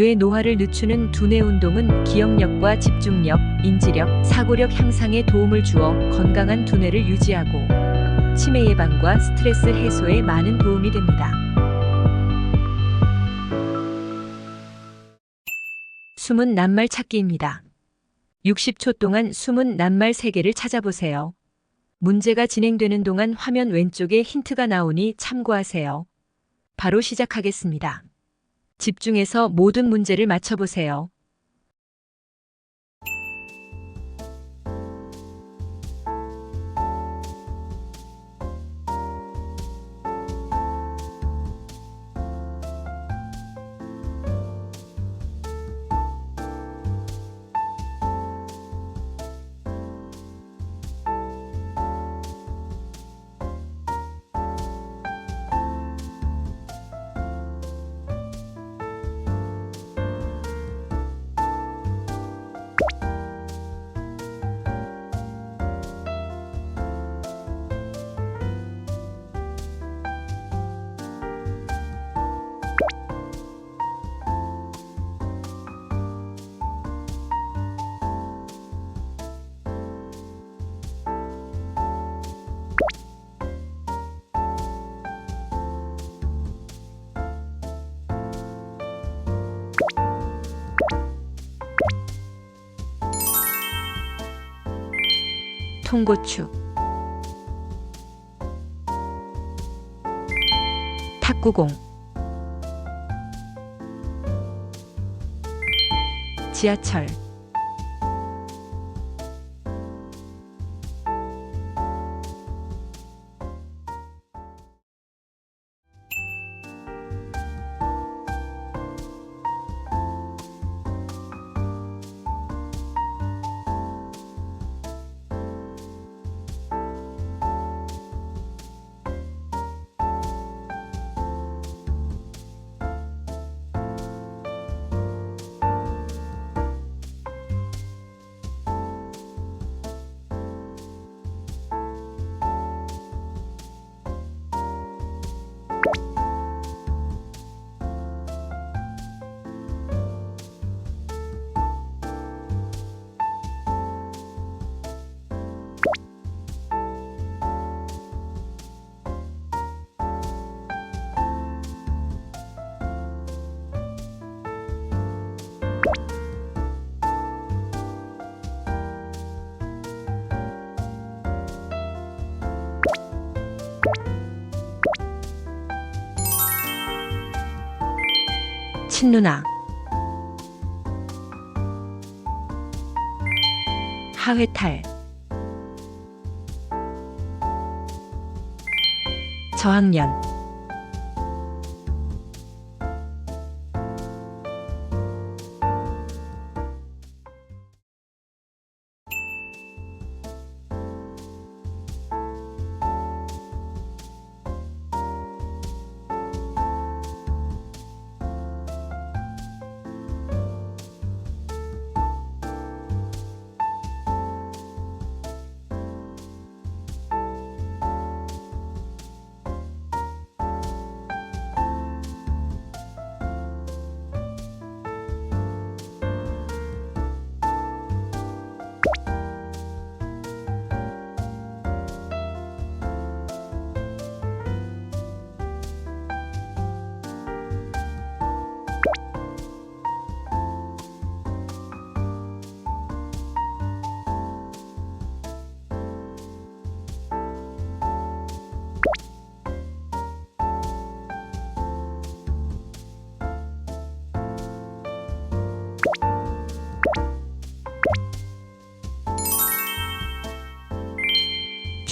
뇌 노화를 늦추는 두뇌 운동은 기억력과 집중력, 인지력, 사고력 향상에 도움을 주어 건강한 두뇌를 유지하고 치매 예방과 스트레스 해소에 많은 도움이 됩니다. 숨은 낱말 찾기입니다. 60초 동안 숨은 낱말 3개를 찾아보세요. 문제가 진행되는 동안 화면 왼쪽에 힌트가 나오니 참고하세요. 바로 시작하겠습니다. 집중해서 모든 문제를 맞춰보세요. 통고추 탁구공 지하철 친누나. 하회탈. 저학년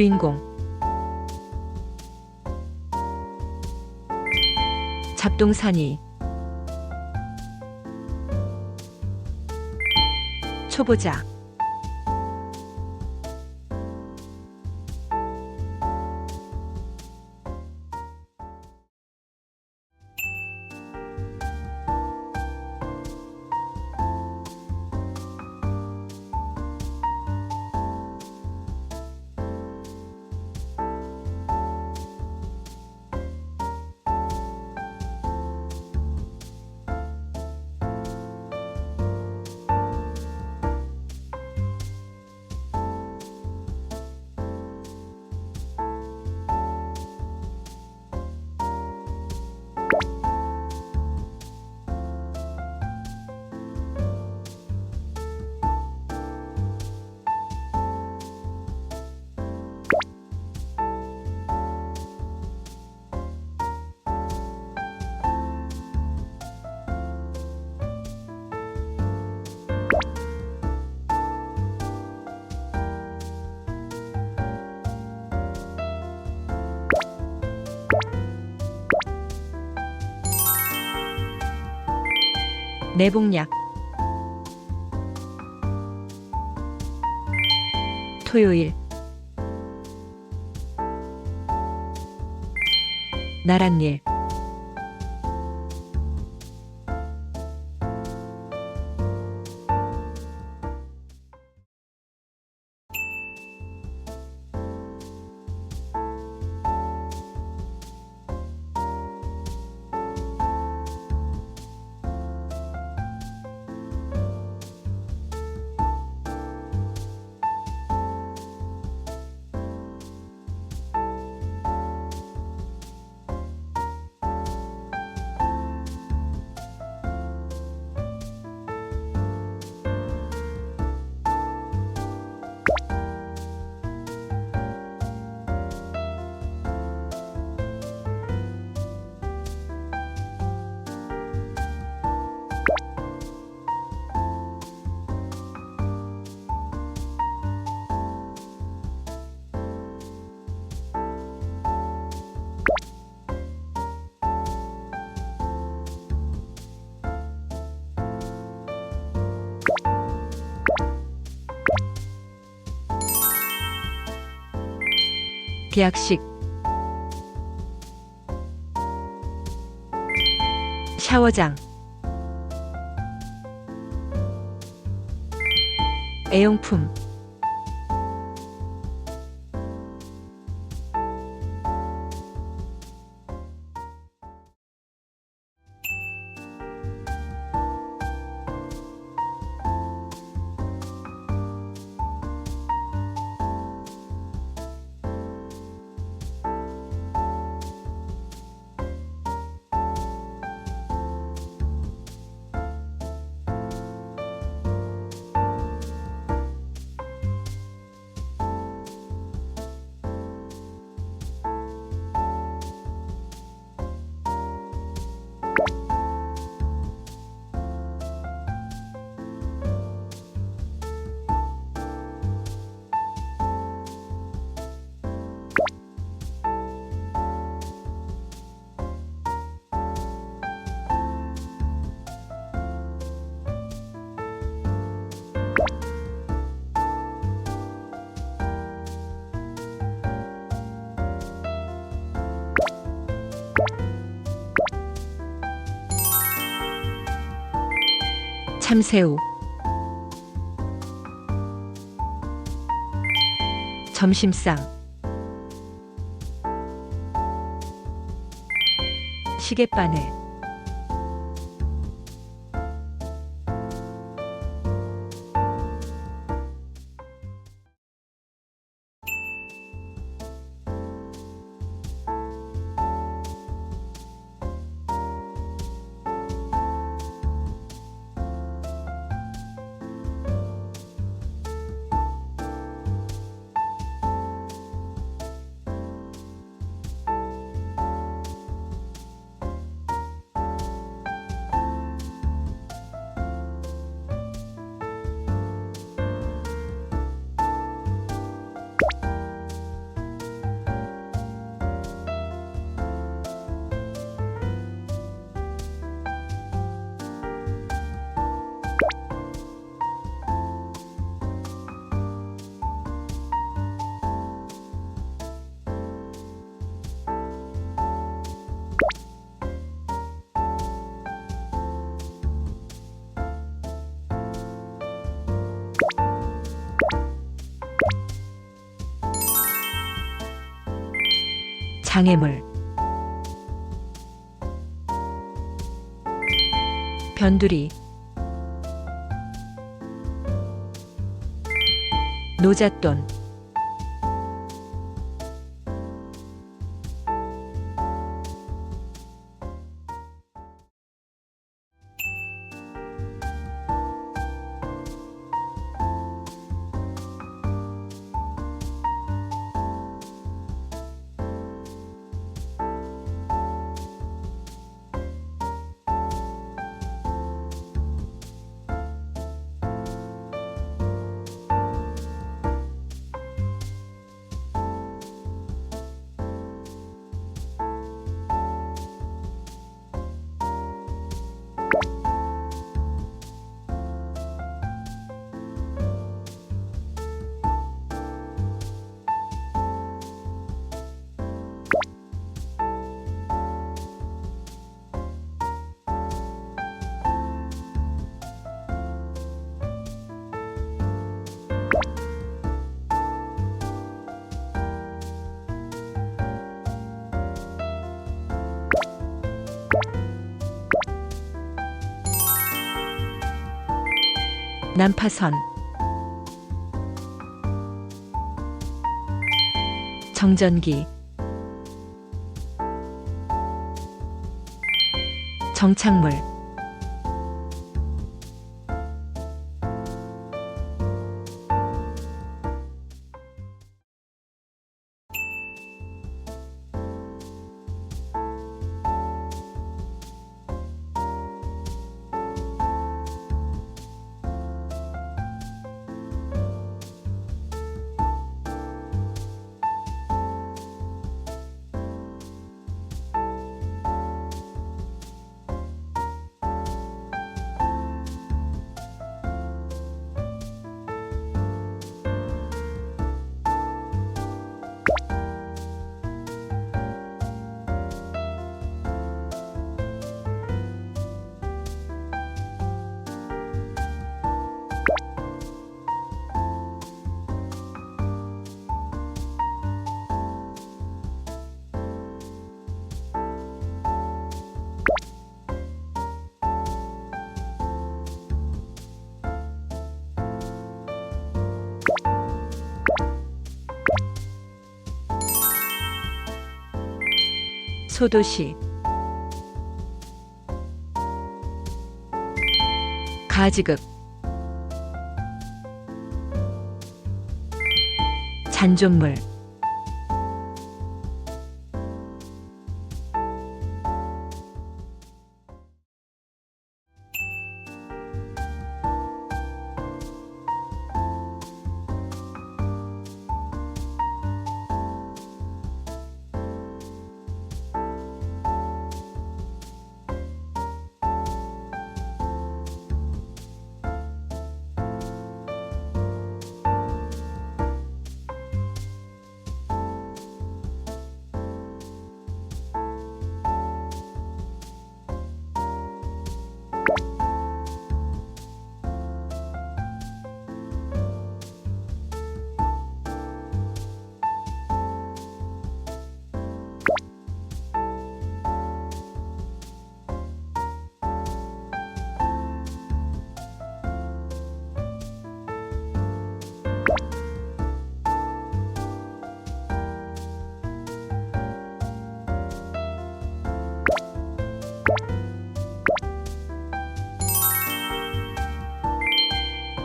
주인공. 잡동사니. 초보자 내복약. 토요일. 나랏일 계약식. 샤워장. 애용품 참새우. 점심상. 시계바늘 장애물. 변두리. 노잣돈 난파선. 정전기. 정착물 소도시. 가지급 잔존물